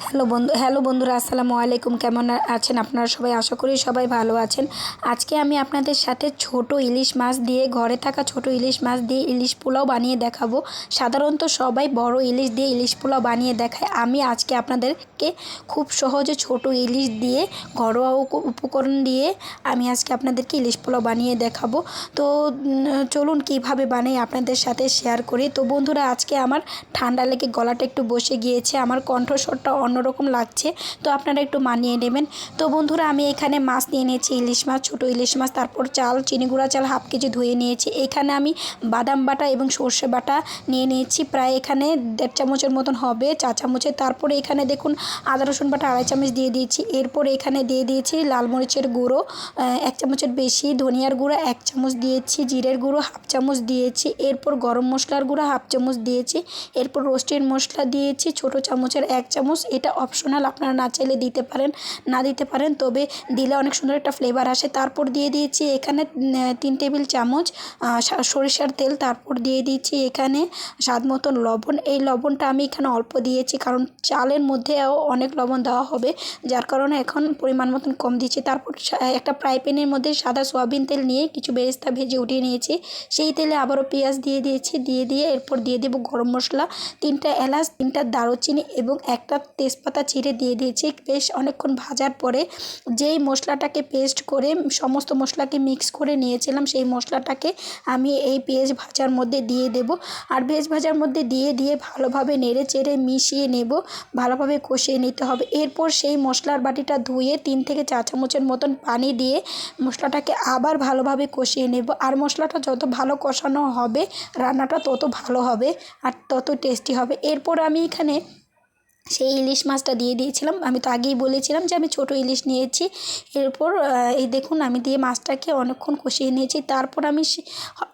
Hello বন্ধু, hello বন্ধুরা, আসসালামু আলাইকুম। কেমন আছেন আপনারা সবাই? আশা করি সবাই ভালো আছেন। আজকে আমি আপনাদের সাথে ছোট ইলিশ মাছ দিয়ে, ঘরে থাকা ছোট ইলিশ মাছ দিয়ে ইলিশ পোলাও বানিয়ে দেখাবো। সাধারণত সবাই বড় ইলিশ দিয়ে ইলিশ পোলাও বানিয়ে দেখায়। আমি আজকে আপনাদেরকে খুব সহজে ছোট ইলিশ দিয়ে, ঘরোয়া উপ- উপকরণ দিয়ে আমি আজকে আপনাদেরকে ইলিশ পোলাও বানিয়ে দেখাবো। তো চলুন কীভাবে বানাই আপনাদের সাথে শেয়ার করি। তো বন্ধুরা, আজকে আমার ঠান্ডা লেগে গলাটা একটু বসে গিয়েছে। আমার কণ্ঠস্বরটা অন্যরকম লাগছে। তো আপনারা একটু মানিয়ে নেবেন। তো বন্ধুরা, আমি এখানে মাছ নিয়ে নিয়েছি ইলিশ মাছ, ছোটো ইলিশ মাছ, তারপর চাল, চিনি গুঁড়া চাল হাফ কেজি ধুয়ে নিয়েছি। এখানে আমি বাদাম বাটা এবং সর্ষে বাটা নিয়ে নিয়েছি। প্রায় এখানে দেড় চামচের মতন হবে চা চামচের। তারপরে এখানে দেখুন, আদা, রসুন বাটা আড়াই চামচ দিয়ে দিয়েছি। এরপর এখানে দিয়ে দিয়েছি লাল মরিচের গুঁড়ো এক চামচের বেশি ধনিয়ার গুঁড়ো, এক চামচ দিয়েছি জিরের গুঁড়ো, হাফ চামচ দিয়েছি। এরপর গরম মশলার গুঁড়ো, হাফ চামচ দিয়েছি। এরপর রোস্টের মশলা দিয়েছি, ছোট চামচের এক চামচ। এটা অপশনাল আপনারা না চাইলে দিতে পারেন, না দিতে পারেন, তবে দিলে অনেক সুন্দর একটা ফ্লেভার আসে। তারপর দিয়ে দিয়েছি এখানে তিন টেবিল চামচ সরিষার তেল, তারপর দিয়ে দিয়েছি এখানে স্বাদ মতন লবণ। এই লবণটা আমি এখানে অল্প দিয়েছি, কারণ চালের মধ্যেও অনেক লবণ দেওয়া হবে, যার কারণে এখন পরিমাণ মতন কম দিচ্ছি। তারপর একটা ফ্রাই প্যানের মধ্যে সাদা সয়াবিন তেল নিয়ে কিছু বেরেস্তা ভেজে উঠিয়ে নিয়েছি। সেই তেলে আবারও পেঁয়াজ দিয়ে দিয়েছি, দিয়ে দিয়ে এরপর দিয়ে দেবো গরম মশলা, তিনটা এলাচ, তিনটা দারুচিনি এবং একটা তেজপাতা চিড়ে দিয়ে দিয়েছি। বেশ অনেকক্ষণ ভাজার পরে যেই মশলাটাকে পেস্ট করে সমস্ত মশলাকে মিক্স করে নিয়েছিলাম, সেই মশলাটাকে আমি এই পেঁয়াজ ভাজার মধ্যে দিয়ে দেব। আর ভেজ ভাজার মধ্যে দিয়ে দিয়ে ভালোভাবে নেড়ে চেড়ে মিশিয়ে নেব, ভালোভাবে কষিয়ে নিতে হবে। এরপর সেই মশলার বাটিটা ধুয়ে তিন থেকে চার চামচের মতন পানি দিয়ে মশলাটাকে আবার ভালোভাবে কষিয়ে নেব। আর মশলাটা যত ভালো কষানো হবে, রান্নাটা তত ভালো হবে আর তত টেস্টি হবে। এরপর আমি এখানে সেই ইলিশ মাছটা দিয়ে দিয়েছিলাম। আমি তো আগেই বলেছিলাম যে আমি ছোট ইলিশ নিয়েছি। এরপর এই দেখুন আমি দিয়ে মাছটাকে অনেকক্ষণ কষিয়ে নিয়েছি। তারপর আমি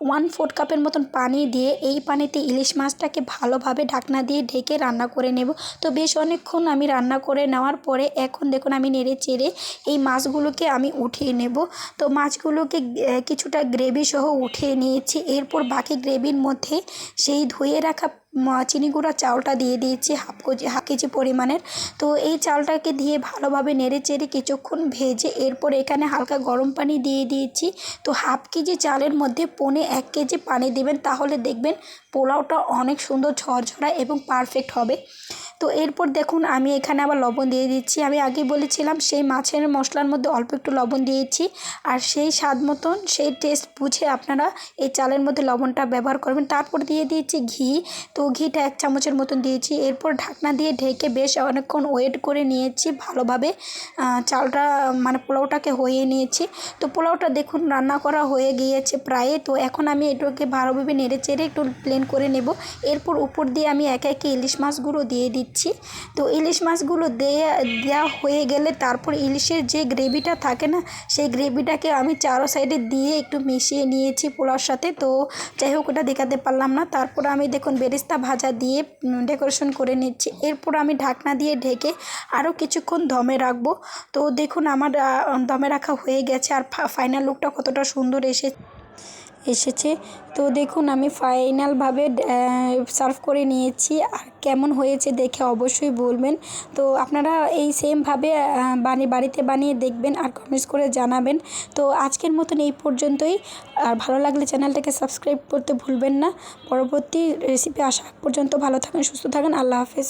ওয়ান ফোর্থ কাপের মতন পানি দিয়ে এই পানিতে ইলিশ মাছটাকে ভালোভাবে ঢাকনা দিয়ে ঢেকে রান্না করে নেব। তো বেশ অনেকক্ষণ আমি রান্না করে নেওয়ার পরে এখন দেখুন আমি নেড়ে চেড়ে এই মাছগুলোকে আমি উঠিয়ে নেব। তো মাছগুলোকে কিছুটা গ্রেভি সহ উঠিয়ে নিয়েছি। এরপর বাকি গ্রেভির মধ্যে সেই ধুয়ে রাখা চিনি গুঁড়া চাউলটা দিয়ে দিয়েছি হাফ কেজি হাফ কেজি পরিমাণের। তো এই চালটাকে দিয়ে ভালোভাবে নেড়ে চেড়ে কিছুক্ষণ ভেজে এরপর এখানে হালকা গরম পানি দিয়ে দিয়েছি। তো হাফ কেজি চালের মধ্যে পনে এক কেজি পানি দেবেন, তাহলে দেখবেন পোলাওটা অনেক সুন্দর ঝরঝরা এবং পারফেক্ট হবে। তো এরপর দেখুন, আমি এখানে আবার লবণ দিয়ে দিচ্ছি। আমি আগে বলেছিলাম, সেই মাছের মশলার মধ্যে অল্প একটু লবণ দিয়েছি। আর সেই স্বাদ মতন, সেই টেস্ট বুঝে আপনারা এই চালের মধ্যে লবণটা ব্যবহার করবেন। তারপর দিয়ে দিয়েছি ঘি। তো ঘিটা এক চামচের মতন দিয়েছি। এরপর ঢাকনা দিয়ে ঢেকে বেশ অনেকক্ষণ ওয়েট করে নিয়েছি ভালোভাবে। চালটা মানে পোলাওটাকে হয়ে নিয়েছি। তো পোলাওটা দেখুন, রান্না করা হয়ে গিয়েছে প্রায়। তো এখন আমি এটাকে ভালোভাবে নেড়ে চেড়ে একটু প্লেন করে নেব। এরপর উপর দিয়ে আমি একে একে ইলিশ মাছগুলো দিয়ে দিচ্ছি। তো ইলিশ মাছগুলো দেয়া দেওয়া হয়ে গেলে তারপর ইলিশের যে গ্রেভিটা থাকে না, সেই গ্রেভিটাকে আমি চারো সাইডে দিয়ে একটু মিশিয়ে নিয়েছি পোলাওর সাথে। তো যাই হোক, ওটা দেখাতে পারলাম না। তারপর আমি দেখুন, বেরেস্তা ভাজা দিয়ে ডেকোরেশন করে নিচ্ছি। এরপর আমি ঢাকনা দিয়ে ঢেকে আরও কিছুক্ষণ দমে রাখব। তো দেখুন, আমার দমে রাখা হয়ে গেছে। আর ফাইনাল লুকটা কতটা সুন্দর এসে এসেছে। তো দেখুন, আমি ফাইনালভাবে সার্ভ করে নিয়েছি। আর কেমন হয়েছে দেখে অবশ্যই বলবেন। তো আপনারা এই সেমভাবে বানিয়ে বাড়িতে বানিয়ে দেখবেন আর কমেন্টস করে জানাবেন। তো আজকের মতন এই পর্যন্তই। আর ভালো লাগলে চ্যানেলটাকে সাবস্ক্রাইব করতে ভুলবেন না। পরবর্তী রেসিপি আসা পর্যন্ত ভালো থাকেন, সুস্থ থাকেন। আল্লাহ হাফেজ।